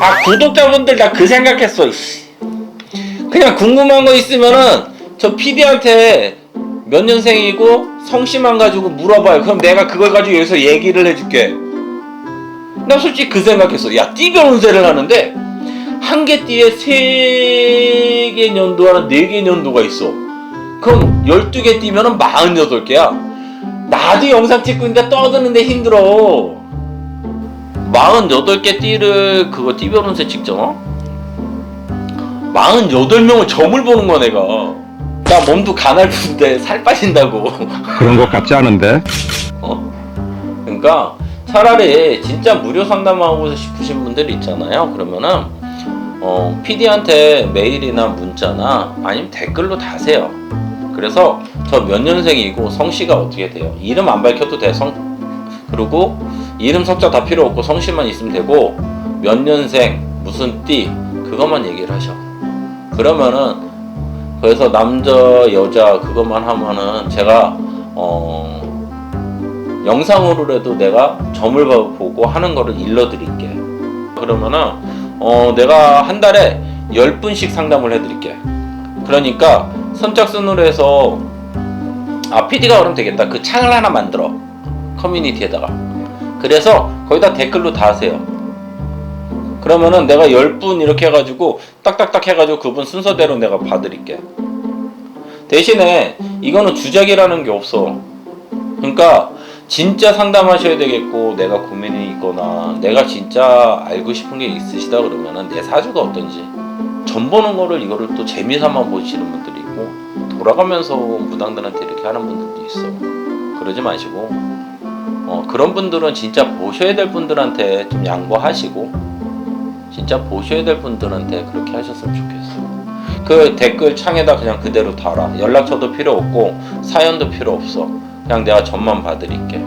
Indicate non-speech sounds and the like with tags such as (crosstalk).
아 구독자분들 다 그 생각했어. 그냥 궁금한 거 있으면은 저 PD한테 몇 년생이고 성씨만 가지고 물어봐요. 그럼 내가 그걸 가지고 여기서 얘기를 해줄게. 나 솔직히 그 생각했어. 야 띠별운세를 하는데 한 개 띠에 세 개 년도하는 네개 년도가 있어 그럼 12개 띠면은 48개야. 나도 영상 찍고 있는데 떠드는데 힘들어. 48개 띠를 그거 띠별운세 찍죠 48명을 점을 보는 거야 내가. 나 몸도 가날픈데 살 빠진다고. (laughs) 그런 것 같지 않은데? 어? 그러니까 차라리 진짜 무료 상담하고 싶으신 분들 있잖아요. 그러면은 어, PD한테 메일이나 문자나 아니면 댓글로 다세요 그래서 저 몇 년생이고 성씨가 어떻게 돼요? 이름 안 밝혀도 돼 성. 그리고 이름 석자 다 필요 없고 성씨만 있으면 되고 몇 년생 무슨 띠 그것만 얘기를 하셔. 그러면은 그래서 남자 여자 그것만 하면은 제가 어 영상으로라도 내가 점을 봐- 보고 하는 거를 일러드릴게. 그러면은 어 내가 한 달에 10분씩 상담을 해드릴게. 그러니까 선착순으로 해서 아 PD가 그러면 되겠다. 그 창을 하나 만들어. 커뮤니티에다가. 그래서 거기다 댓글로 다 하세요. 그러면은 내가 10분 이렇게 해가지고 딱딱딱 해가지고 그분 순서대로 내가 봐드릴게. 대신에 이거는 주작이라는 게 없어. 그러니까 진짜 상담하셔야 되겠고 내가 고민이 있거나 내가 진짜 알고 싶은 게 있으시다 그러면은 내 사주가 어떤지. 전 보는 거를 이거를 또 재미삼아 보시는 분들이 돌아가면서 무당들한테 이렇게 하는 분들도 있어. 그러지 마시고. 어, 그런 분들은 진짜 보셔야 될 분들한테 좀 양보하시고 진짜 보셔야 될 분들한테 그렇게 하셨으면 좋겠어. 그 댓글 창에다 그냥 그대로 달아. 연락처도 필요 없고 사연도 필요 없어. 그냥 내가 전만 봐드릴게